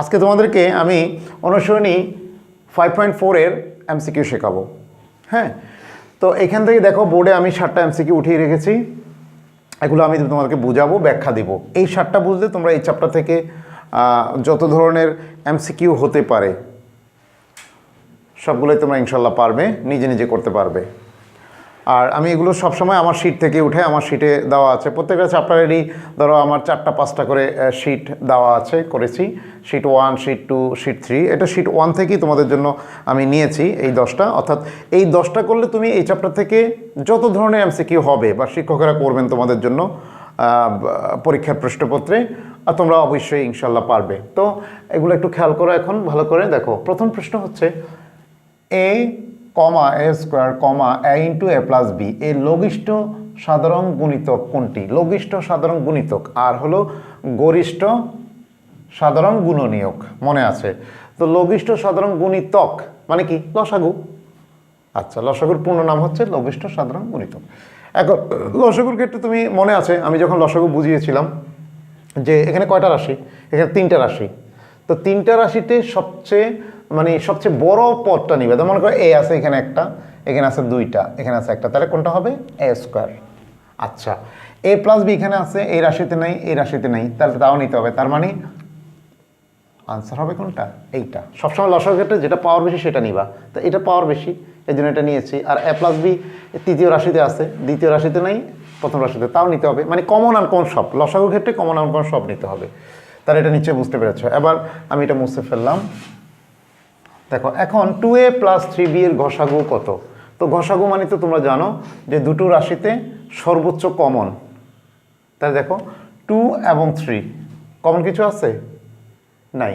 আজকে তোমাদেরকে আমি অনুসরণী ফাইভ পয়েন্ট ফোরের এমসিকিউ শেখাবো। হ্যাঁ? তো এখান থেকে দেখো, বোর্ডে আমি সাতটা এমসিকিউ উঠিয়ে রেখেছি। এগুলো আমি তোমাদেরকে বুঝাবো, ব্যাখ্যা দিব। এই সাতটা বুঝলে তোমরা এই চ্যাপ্টার থেকে যত ধরনের এমসিকিউ হতে পারে, সবগুলোই তোমরা ইনশাল্লাহ পারবে, নিজে নিজে করতে পারবে। আর আমি এগুলো সবসময় আমার শিট থেকে উঠে আমার শিটে দেওয়া আছে। প্রত্যেকটা চ্যাপ্টারেরই ধরো আমার চারটা, পাঁচটা করে শিট দেওয়া আছে, করেছি। Sheet one sheet two sheet three এটা শিট ওয়ান থেকেই তোমাদের জন্য আমি নিয়েছি এই দশটা। অর্থাৎ এই দশটা করলে তুমি এই চ্যাপ্টার থেকে যত ধরনের এমসিকিউ হবে বা শিক্ষকেরা করবেন তোমাদের জন্য পরীক্ষার প্রশ্নপত্রে আর তোমরা অবশ্যই ইনশাল্লাহ পারবে। তো এগুলো একটু খেয়াল করো এখন, ভালো করে। দেখো, প্রথম প্রশ্ন হচ্ছে a comma a square comma a into a plus b. এর লঘিষ্ঠ সাধারণ গুণিতক কোনটি? লঘিষ্ঠ সাধারণ গুণিতক। আর হলো গরিষ্ঠ সাধারণ গুণনীয়ক। মনে আছে। তো লঘিষ্ঠ সাধারণ গুণিতক মানে কি? লসাগু। আচ্ছা লসাগুর পূর্ণ নাম হচ্ছে লঘিষ্ঠ সাধারণ গুণিতক। এখন, লসাগুর ক্ষেত্রে তুমি মনে আছে, আমি যখন লসাগু বুঝিয়েছিলাম যে এখানে কয়টা রাশি? এখানে তিনটা রাশি। তো তিনটা রাশিতে সবচেয়ে মানে সবচেয়ে বড় পদটা নিবে। তো মনে করো এ আছে এখানে একটা, এখানে আছে দুইটা, এখানে আছে একটা। তাহলে কোনটা হবে? এ স্কোয়ার আচ্ছা এ প্লাস বি এখানে আছে এই রাশিতে নেই এই রাশিতে নেই। তাহলে তাও নিতে হবে। তার মানে আনসার হবে কোনটা? এইটা। সবসময় লসার ক্ষেত্রে যেটা পাওয়ার বেশি সেটা নিবা। তো এটা পাওয়ার বেশি এই জন্য এটা নিয়েছি। আর এ প্লাস বি তৃতীয় রাশিতে আছে, দ্বিতীয় রাশিতে নেই, প্রথম রাশিতে তাও নিতে হবে। মানে কমন আনকমন সব। লসাগুর ক্ষেত্রে কমন আনকমন সব নিতে হবে। তাহলে এটা নিশ্চয়ই বুঝতে পেরেছ। এবার আমি এটা মুছে ফেললাম। দেখো, এখন two a plus three b এর ঘষাগু কত? তো ঘষাগু মানে তো তোমরা জানো যে দুটো রাশিতে সর্বোচ্চ কমন তাহলে দেখো টু এবং থ্রি কমন কিছু আছে? নাই।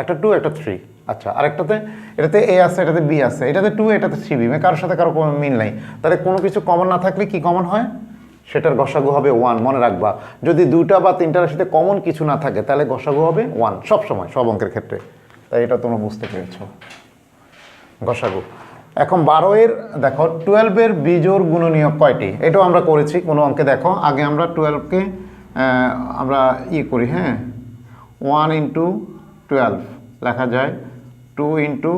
একটা টু একটা থ্রি আচ্ছা আরেকটাতে, এটাতে এ আছে, এটাতে বি আছে। এটাতে টু এটাতে থ্রি বি মানে কারোর সাথে কারও কোনো মিল নাই। তাহলে কোনো কিছু কমন না থাকলে কি কমন হয়? সেটার গসাগু হবে ওয়ান মনে রাখবা। যদি দুটা বা তিনটা রাশিতে কমন কিছু না থাকে, তাহলে গসাগু হবে ওয়ান সব সময় সব অঙ্কের ক্ষেত্রে। তাই এটা তোমরা বুঝতে পেরেছ। গসাগু, এখন বারো এর দেখো টুয়েলভের বিজোর গুণনীয়ক কয়টি? এটাও আমরা করেছি, কোনো অঙ্কে দেখো। আগে আমরা টুয়েলভকে আমরা ইয়ে করি হ্যাঁ? ওয়ান ইন্টু টুয়েলভ লেখা যায় টু ইন্টু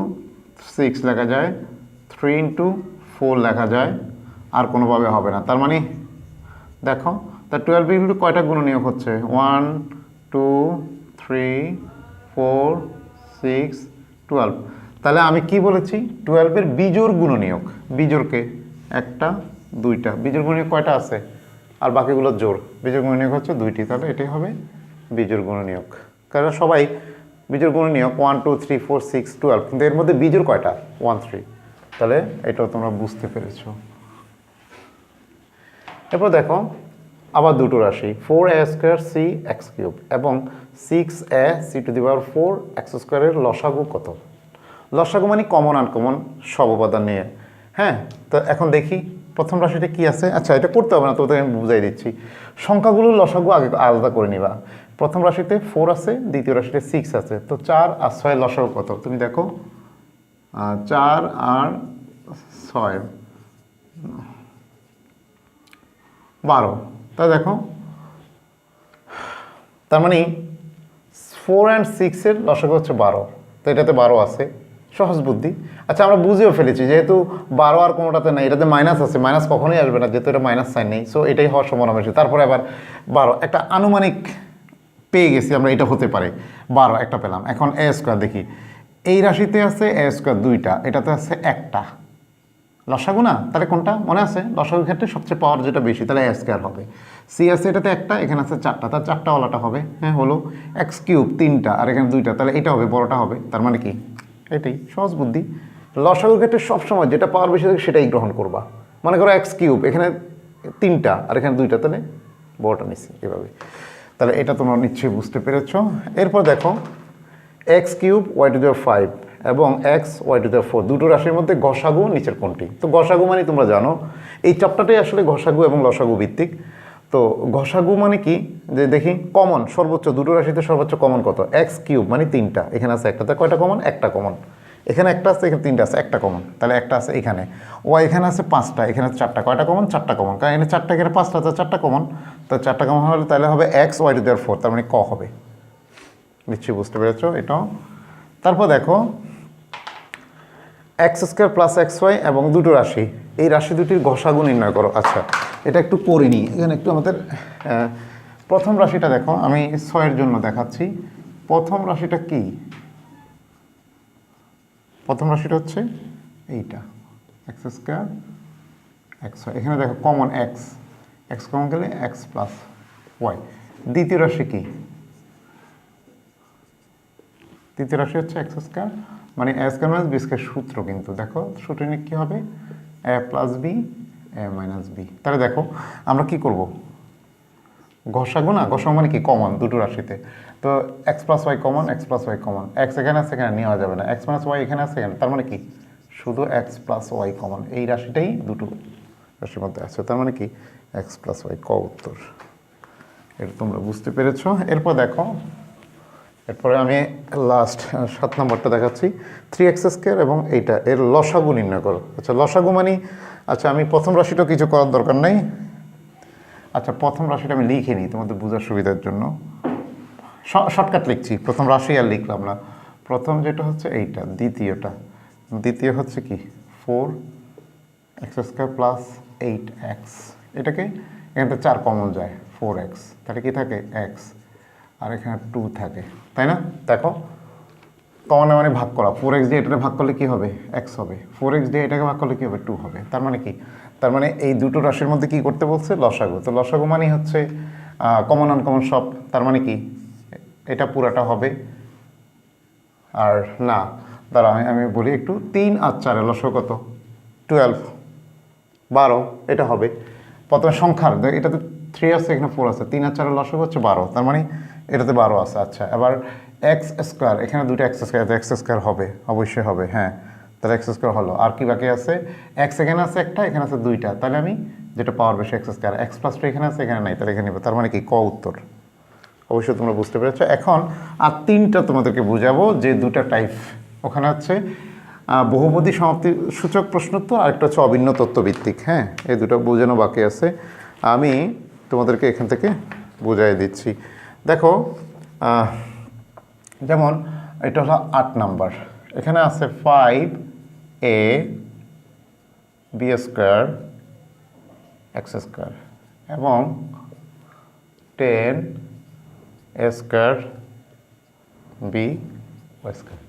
সিক্স লেখা যায় থ্রি ইন্টু ফোর লেখা যায়, আর কোনোভাবে হবে না। তার মানে দেখো, তা টুয়েলভ ইন্টু কয়টা গুণনীয়ক হচ্ছে? One two three four six twelve তাহলে আমি কি বলেছি? টুয়েলভের বিজোর গুণনীয়ক। বিজোরকে একটা, দুইটা। বিজোর গুণনীয়ক কয়টা আছে? আর বাকিগুলো জোর বিজোর গুণনীয়ক হচ্ছে দুইটি। তাহলে এটাই হবে বিজোর গুণনীয়ক। কারণ সবাই বিজোর গুণনীয়ক one two three four six twelve কিন্তু এর মধ্যে বিজোর কয়টা? ওয়ান থ্রি তাহলে এটাও তোমরা বুঝতে পেরেছ। এরপর দেখো আবার দুটো রাশি four a square c x cube এবং six a c to the power four x স্কোয়ারের লসাগু কত? লসাগু মানে কমন আনকমন সব উপাদান নিয়ে। হ্যাঁ তো এখন দেখি প্রথম রাশিটা কি আছে? আচ্ছা এটা করতে হবে না তোদের আমি বুঝাই দিচ্ছি। সংখ্যাগুলোর লসাগু আগে আলাদা করে নিবা। প্রথম রাশিতে ফোর আছে, দ্বিতীয় রাশিতে সিক্স আছে, তো চার আর ছয় লসাগু কত? তুমি দেখো চার আর ছয়, বারো। তা দেখো। তার মানে ফোর অ্যান্ড সিক্সের লসক হচ্ছে বারো। তো এটাতে বারো আছে। সহজ বুদ্ধি। আচ্ছা আমরা বুঝেও ফেলেছি, যেহেতু বারো আর কোনোটাতে নেই, এটাতে মাইনাস আছে। মাইনাস কখনোই আসবে না, যেহেতু এটা মাইনাস সাইন নেই। সো এটাই হওয়ার সম্ভাবনা বেশি। তারপরে আবার বারো। একটা আনুমানিক পেয়ে গেছি আমরা, এটা হতে পারে। বারো একটা পেলাম। এখন এ স্কোয়ার দেখি। এই রাশিতে আছে এ স্কোয়ার দুইটা, এটাতে আছে একটা। লসাগু না তাহলে কোনটা? মনে আছে? লসাগুর ক্ষেত্রে সবচেয়ে পাওয়ার যেটা বেশি, তাহলে এক্স স্কোয়ার হবে। সি আছে এটাতে একটা, এখানে আছে চারটা, তার চারটা ওয়ালাটা হবে। হ্যাঁ হলো এক্স কিউব তিনটা, আর এখানে দুইটা, তাহলে এটা হবে, বড়টা হবে। তার মানে কি? এটাই, সহজ বুদ্ধি। লসাগুর ক্ষেত্রে সবসময় যেটা পাওয়ার বেশি থাকে সেটাই গ্রহণ করবা। মনে করো এক্স কিউব এখানে তিনটা, আর এখানে দুইটা, তাহলে বড়টা নিচ্ছি এভাবে। তাহলে এটা তোমরা নিশ্চয়ই বুঝতে পেরেছ। এরপর দেখো এক্স কিউব ওয়াই টু দেওয়ার ফাইভ এবং এক্স ওয়াই টু দেওয়ার ফোর দুটো রাশির মধ্যে গসাগু নিচের কোনটি? তো গসাগু মানে তোমরা জানো, এই চাপটাটাই আসলে ঘষাগু এবং লসাগু ভিত্তিক। তো ঘষাগু মানে কি? যে দেখি কমন সর্বোচ্চ, দুটো রাশিতে সর্বোচ্চ কমন কত? এক্স কিউব মানে তিনটা। এখানে আছে একটাতে কয়টা কমন একটা কমন এখানে একটা আছে, এখানে তিনটা আছে, একটা কমন তাহলে একটা আছে এখানে। ওয়াই এখানে আছে পাঁচটা, এখানে আছে চারটা। কয়টা কমন চারটা কমন কারণ এখানে চারটা, এখানে পাঁচটা, তো চারটা কমন তো চারটা কমন হলে তাহলে হবে এক্স ওয়াই টু দেওয়ার ফোর তার মানে ক হবে। নিশ্চয়ই বুঝতে পেরেছ এটাও? তারপর দেখো x square plus x y এবং দুটো রাশি। এই রাশি দুটির গসাগু নির্ণয় করো। আচ্ছা এটা একটু করে নিই। এখানে একটু আমাদের প্রথম রাশিটা দেখো, আমি ছয়ের জন্য দেখাচ্ছি। প্রথম রাশিটা কি? প্রথম রাশিটা হচ্ছে এইটা, এক্স স্কোয়ার, এক্স ওয়াই। এখানে দেখো, কমন এক্স। এক্স কমন গেলে এক্স প্লাস ওয়াই। দ্বিতীয় রাশি কি? তৃতীয় রাশি হচ্ছে এক্স স্কোয়ার মানে a square minus b square সূত্র কিন্তু। দেখো সূত্রে কী হবে? A plus b a minus b তাহলে দেখো, আমরা কি করব? ঘষাগু না? ঘষা মানে কি? কমন দুটো রাশিতে। তো x plus y common x plus y common x এখানে আছে, এখানে নেওয়া যাবে না। এক্স মাইনাস ওয়াই এখানে আছে, এখানে। তার মানে কি? শুধু এক্স প্লাস ওয়াই কমন এই রাশিটাই দুটো রাশির মধ্যে আছে। তার মানে কি? এক্স প্লাস ওয়াই ক উত্তর। এটা তোমরা বুঝতে পেরেছ। এরপর দেখো এরপরে আমি লাস্ট সাত নম্বরটা দেখাচ্ছি। থ্রি এক্স স্কোয়ার এবং এইটা, এর লসাগু নির্ণয় করো। আচ্ছা লসাগু মানে আচ্ছা আমি প্রথম রাশিটা কিছু করার দরকার নেই। আচ্ছা প্রথম রাশিটা আমি লিখে নিই তোমাদের বোঝার সুবিধার জন্য। শর্টকাট লিখছি, প্রথম রাশি আর লিখলাম না। প্রথম যেটা হচ্ছে এইটা, দ্বিতীয়টা। দ্বিতীয় হচ্ছে কি? Four x square plus eight x এটাকে এখান চার কমন যায় ফোর এক্স তাহলে কি থাকে? এক্স আর এখানে টু থাকে, তাই না? দেখো কমনে মানে ভাগ করা। ফোর এক্স দিয়ে এটাকে ভাগ করলে কী হবে? এক্স হবে। ফোর এক্স দিয়ে এটাকে ভাগ করলে কী হবে? টু হবে। তার মানে কি? তার মানে এই দুটো রাশির মধ্যে কি করতে বলছে? লসাগু। তো লসাগু মানেই হচ্ছে কমন আনকমন সব। তার মানে কি? এটা পুরাটা হবে। আর না দাঁড়া আমি আমি বলি একটু। তিন আর চারে লসগু কত? টুয়েলভ বারো, এটা হবে। প্রথমে সংখ্যার, এটা তো থ্রি আছে, এখানে ফোর আছে। তিন আর চারের লসক হচ্ছে বারো। তার মানে এটাতে বারো আছে আচ্ছা। এবার এক্স স্কোয়ার এখানে দুটো এক্স স্কোয়ার এক্স স্কোয়ার হবে, অবশ্যই হবে হ্যাঁ। তাহলে এক্স স্কোয়ার হলো, আর কি বাকি আছে? এক্স এখানে আছে একটা, এখানে আছে দুইটা। তাহলে আমি যেটা পাওয়ার বেশি x square x plus two এখানে আছে, এখানে নাই, তাহলে এখানে নেব। তার মানে কি, ক উত্তর? অবশ্যই তোমরা বুঝতে পেরেছ। এখন, আর তিনটা তোমাদেরকে বুঝাবো, যে দুটা টাইপ ওখানে হচ্ছে বহুপদী সমাপ্তি সূচক প্রশ্ন তো আর একটা হচ্ছে অভিন্ন তত্ত্বভিত্তিক হ্যাঁ। এই দুটো বোঝানো বাকি আছে। আমি তোমাদেরকে এখান থেকে বুঝাই দিচ্ছি। দেখো যেমন এটা হলো আট নাম্বার। এখানে আছে five a b square x square এবং ten a square b square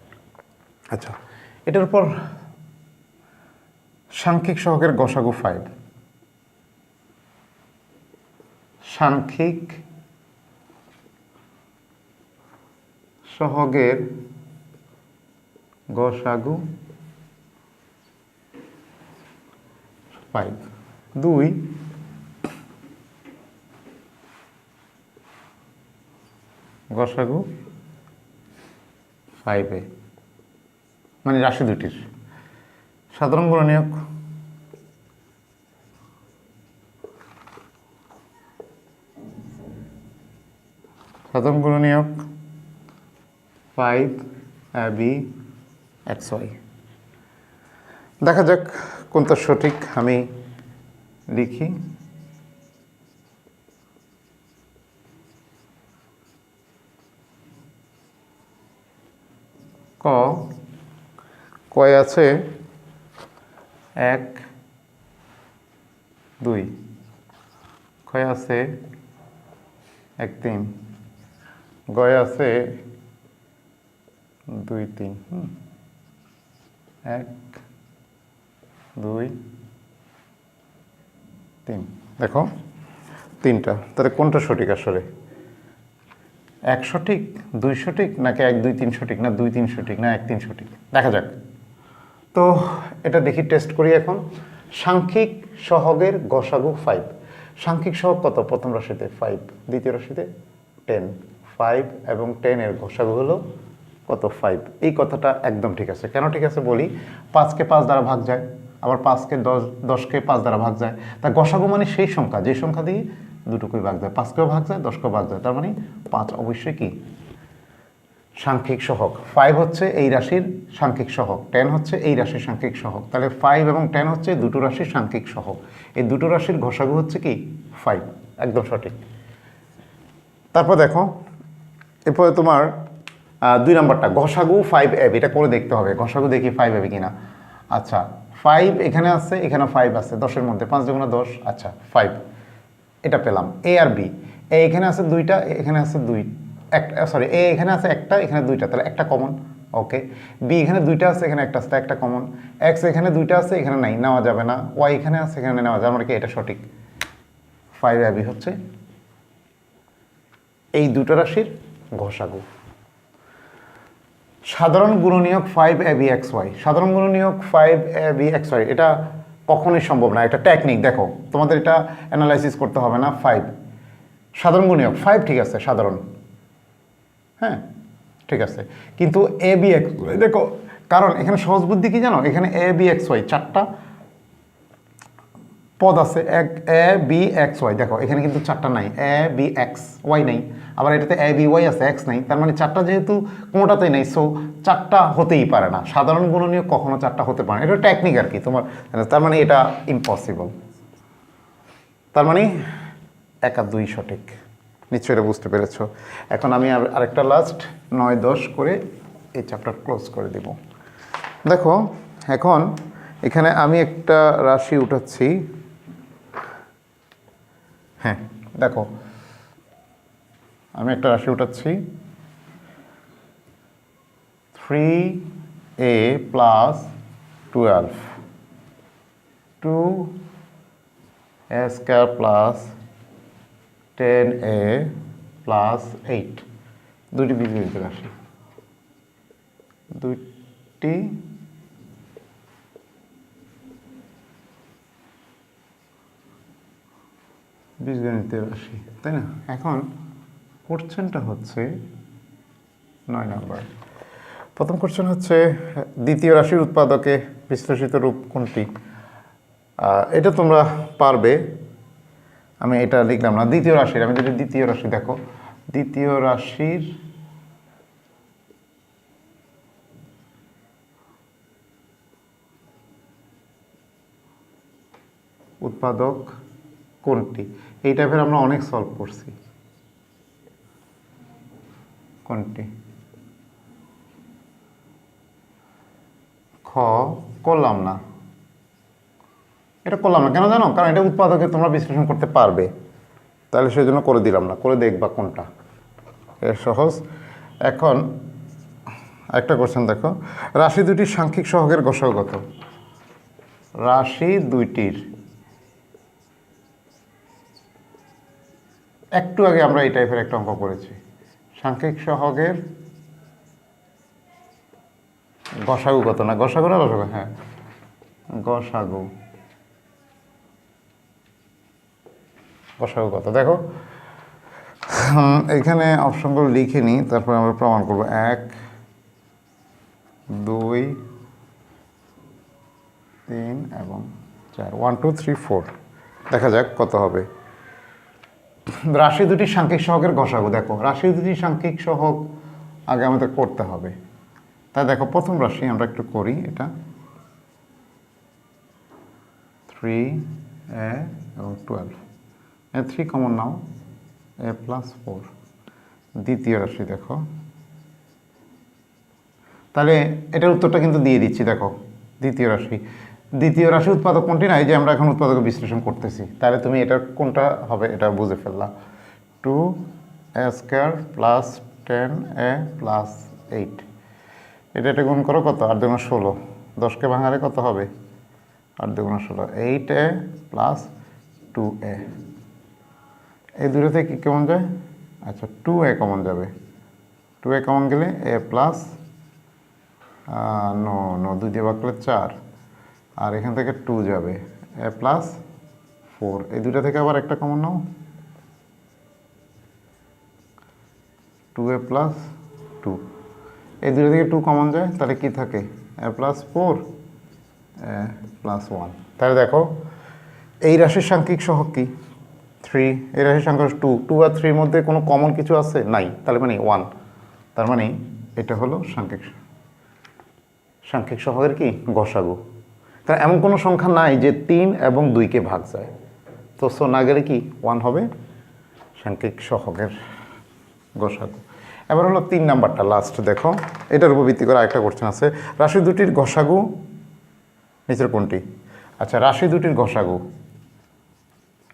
আচ্ছা এটার উপর সাংখ্যিক সহকের গসাগু ফাইভ সাংখ্যিক সহগের গসাগু ফাইভ দুই গসাগু ফাইভে মানে রাশি দুটির সাধারণ গুণনীয়ক সাধারণ গুণনীয়ক ফাইভ বি এক্স দেখা যাক কোনটা সঠিক, আমি লিখি। ক, কয় আছে? এক, দুই। ক্ষয় আছে? এক তিন। গয় আছে দুই, তিন, হুম। এক, দুই, তিন। দেখো, তিনটা। তাহলে কোনটা সঠিক আসলে? এক সঠিক দুই সঠিক নাকি এক, দুই তিন সঠিক না দুই তিন সঠিক না এক তিন সঠিক দেখা যাক। তো এটা দেখি টেস্ট করি এখন। সাংখ্যিক সহগের গসাগু ফাইভ সাংখ্যিক সহগ কত? প্রথম রাশিতে ফাইভ দ্বিতীয় রাশিতে টেন ফাইভ এবং টেনের গসাগু হলো কত ফাইভ এই কথাটা একদম ঠিক আছে। কেন ঠিক আছে বলি? পাঁচকে পাঁচ দ্বারা ভাগ যায়, আবার পাঁচকে দশ দশকে পাঁচ দ্বারা ভাগ যায়। তা গসাগু মানে সেই সংখ্যা, যে সংখ্যা দিয়ে দুটোকেই ভাগ যায়। পাঁচকেও ভাগ যায় দশকেও ভাগ যায়। তার মানে পাঁচ অবশ্যই কি? সাংখ্যিক সহক। ফাইভ হচ্ছে এই রাশির সাংখ্যিক সহক। টেন হচ্ছে এই রাশির সাংখ্যিক সহক। তাহলে ফাইভ এবং টেন হচ্ছে দুটো রাশির সাংখ্যিক সহক। এই দুটো রাশির ঘষাগু হচ্ছে কি? ফাইভ একদম সঠিক। তারপর দেখো, এরপরে তোমার দুই নম্বরটা, ঘষাগু ফাইভ এব এটা করে দেখতে হবে, ঘষাগু দেখি ফাইভ এবে কিনা। আচ্ছা ফাইভ এখানে আছে এখানে ফাইভ আছে, দশের মধ্যে, পাঁচ দুগুণা দশ আচ্ছা ফাইভ এটা পেলাম এ আর বি এ এখানে আছে দুইটা এখানে আছে দুই, একটা সরি এ এখানে আছে একটা, এখানে দুইটা, তাহলে একটা কমন ওকে বি এখানে দুইটা আছে, এখানে একটা আছে একটা কমন এক্স এখানে দুইটা আছে, এখানে নাই, নেওয়া যাবে না ওয়াই এখানে আছে, এখানে নেওয়া যাবে মানে কি এটা সঠিক। ফাইভ অ্যাবি হচ্ছে এই দুটো রাশির ঘষাগু। সাধারণ গুণনীয়ক five a b x y সাধারণ গুণনীয়ক five a b x y এটা কখনোই সম্ভব না। একটা টেকনিক দেখো, তোমাদের এটা অ্যানালাইসিস করতে হবে না ফাইভ সাধারণ গুণনীয়ক ফাইভ ঠিক আছে, সাধারণ। হ্যাঁ ঠিক আছে। কিন্তু এ বি এক্স দেখো, কারণ এখানে সহজ বুদ্ধি কী জানো? এখানে এ বি এক্স ওয়াই চারটা পদ আছে এক, এ, বি, এক্স, ওয়াই। দেখো, এখানে কিন্তু চারটা নাই। এ, বি, এক্স, ওয়াই নাই। আবার এটাতে এ, বি, ওয়াই আছে, এক্স নাই। তার মানে চারটা যেহেতু কোনোটাতেই নেই সো চারটা হতেই পারে না। সাধারণ গুণনীয় কখনো চারটা হতে পারে না। এটা টেকনিক আর কি, তোমার। তার মানে এটা ইম্পসিবল তার মানে এক আর দুই সঠিক। নিশ্চয়ই এটা বুঝতে পেরেছ। এখন আমি আর আরেকটা লাস্ট নয়, দশ করে এই চ্যাপ্টার ক্লোজ করে দিব। দেখো, এখন এখানে আমি একটা রাশি উঠাচ্ছি। হ্যাঁ দেখো। আমি একটা রাশি উঠাচ্ছি। Three a plus twelve two a square plus ten a plus eight দুটি বীজগণিত রাশি দুইটি বীজগণিতের রাশি, তাই না? এখন কোশ্চেনটা হচ্ছে নয় নম্বর। প্রথম কোশ্চেন হচ্ছে, দ্বিতীয় রাশির উৎপাদকে বিশ্লেষিত রূপ কোনটি? এটা তোমরা পারবে। আমি এটা লিখলাম না, দ্বিতীয় রাশির। আমি যদি দ্বিতীয় রাশি দেখো, দ্বিতীয় রাশির উৎপাদক কোনটি? এই টাইপের আমরা অনেক সলভ করছি। কোনটি? খ, করলাম না। এটা করলাম না। কেন জানো? কারণ এটা উৎপাদকে তোমরা বিশ্লেষণ করতে পারবে। তাহলে সেই জন্য করে দিলাম না। করে দেখবা কোনটা। এর সহজ। এখন একটা কোশ্চেন দেখো। রাশি দুটির সাংখ্যিক সহগের গসাগত রাশি দুইটির। একটু আগে আমরা এই টাইপের একটা অঙ্ক করেছি। সাংখ্যিক সহগের গসাগু কত না? গসাগু না গসাগু? হ্যাঁ। গসাগু। গসাগু কত? দেখো এখানে অপশনগুলো লিখে নিই, তারপরে আমরা প্রমাণ করব। এক, দুই, তিন এবং চার। ওয়ান টু থ্রি ফোর দেখা যাক কত হবে। রাশি দুটি সাংখ্যিক সহকের ঘষাগু দেখো। রাশি দুটি সাংখ্যিক সহগ আগে আমাদের করতে হবে। তাই দেখো, প্রথম রাশি আমরা একটু করি, এটা। থ্রি এ এবং টুয়েলভ এ থ্রি কমন নাও এ প্লাস ফোর দ্বিতীয় রাশি, দেখো। তাহলে এটার উত্তরটা কিন্তু দিয়ে দিচ্ছি, দেখো। দ্বিতীয় রাশি। দ্বিতীয় রাশি উৎপাদক কোনটি না? এই যে আমরা এখন উৎপাদক বিশ্লেষণ করতেছি। তাহলে তুমি এটার কোনটা হবে এটা বুঝে ফেললা। Two square plus ten a plus eight এটা এটা গুণ করো কত? আট দুগুণ ষোলো। দশকে ভাঙালে কত হবে? আট দুগুণ ষোলো। Eight a plus two a এই দুটো থেকে কী কেমন যায়? আচ্ছা টু এ কমন যাবে। টু এ কমন গেলে এ প্লাস নো নো দুই দিয়ে করলে চার। আর এখান থেকে টু যাবে। প্লাস ফোর এই দুটো থেকে আবার একটা কমন নাও। টু এ প্লাস টু এই দুটো থেকে টু কমন যায়, তাহলে কি থাকে? A plus four plus one তাহলে দেখো, এই রাশির সাংখ্যিক সহগ কি? থ্রি এই রাশির সংখ্যা টু টু আর থ্রির মধ্যে কোনো কমন কিছু আছে? নাই। তাহলে মানে ওয়ান তার মানে এটা হলো সাংখ্যিক সাংখ্যিক সহগের কি? গসাগু। তা এমন কোনো সংখ্যা নাই যে তিন এবং দুইকে ভাগ যায়। তো সো না গেলে কি ওয়ান হবে? সাংখ্যিক সহগের গসাগু। এবার হলো তিন নাম্বারটা লাস্ট দেখো। এটার উপর ভিত্তি করে আরেকটা কোশ্চেন আছে। রাশি দুটির ঘষাগু নিচের কোনটি? আচ্ছা রাশি দুটির ঘষাগু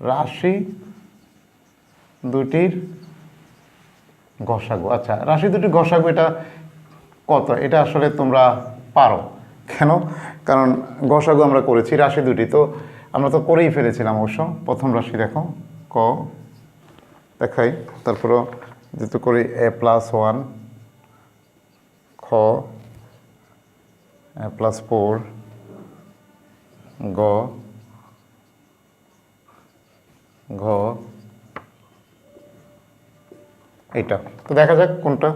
রাশি দুটির ঘষাগু আচ্ছা রাশি দুটির ঘষাগু এটা কত? এটা আসলে তোমরা পারো। কেন? কারণ ঘষাগু আমরা করেছি, রাশি দুটি তো আমরা তো করেই ফেলেছিলাম অবশ্য। প্রথম রাশি দেখো, ক, দেখাই। তারপরও যেহেতু করি এ প্লাস ওয়ান, খ, এ প্লাস ফোর, গ, ঘ, এইটা। তো দেখা যাক কোনটা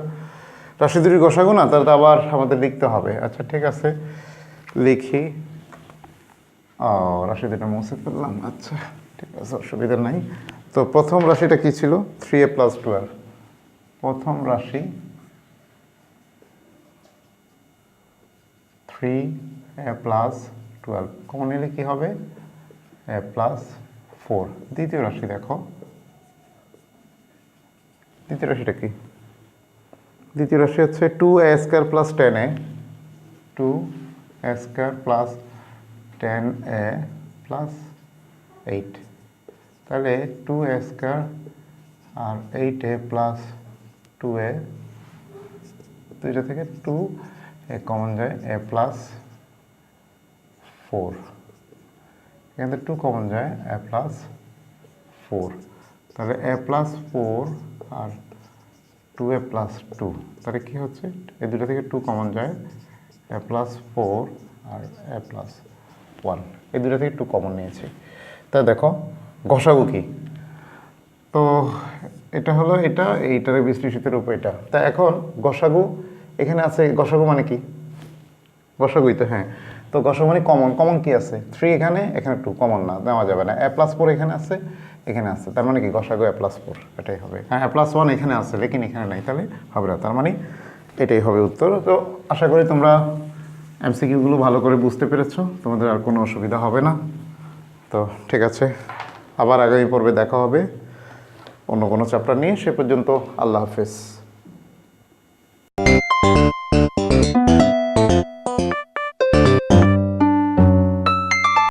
রাশি দুটি গোসাগু না, তাহলে তো আবার আমাদের লিখতে হবে। আচ্ছা ঠিক আছে, লিখি। ও রাশি দুটা মুছে ফেললাম। আচ্ছা ঠিক আছে, অসুবিধা নাই। তো প্রথম রাশিটা কি ছিল? থ্রি এ প্লাস টুয়েলভ প্রথম রাশি three a plus twelve common এলে কী হবে? এ প্লাস ফোর দ্বিতীয় রাশি দেখো। দ্বিতীয় রাশিটা কি? দ্বিতীয় রাশি হচ্ছে two a square plus ten a two a square plus ten a plus eight তাহলে two a square R eight a plus two a দুইটা থেকে টু এ কমন যায় এ প্লাস ফোর এখান থেকে টু কমন যায় a plus four তাহলে a plus four আর two a plus two তাহলে কী হচ্ছে? এই দুটো থেকে টু কমন যায়। এ প্লাস ফোর আর এ প্লাস ওয়ান এই দুটো থেকে টু কমন নিয়েছি। তা দেখো ঘষাগু কি? তো এটা হলো এটা, এইটার বিশ্লেষিতের উপর এটা। তা এখন গসাগু এখানে আছে গসাগু মানে কি? গসাগুই তো হ্যাঁ। তো গসাগু মানে কমন কমন কি আছে? থ্রি এখানে এখানে টু কমন না, দেওয়া যাবে না। এ প্লাস ফোর এখানে আছে এখানে আছে। তার মানে কি? গসাগু এ প্লাস ফোর এটাই হবে। হ্যাঁ এ প্লাস ওয়ান এখানে আছে, লেকিন এখানে নাই, তাহলে হবে না। তার মানে এটাই হবে উত্তর। তো আশা করি তোমরা এমসিকিউগুলো ভালো করে বুঝতে পেরেছ। তোমাদের আর কোনো অসুবিধা হবে না। তো ঠিক আছে। আবার আগামী পর্বে দেখা হবে। অন্য কোনো চ্যাপ্টার নিয়ে, সে পর্যন্ত আল্লাহ হাফেজ।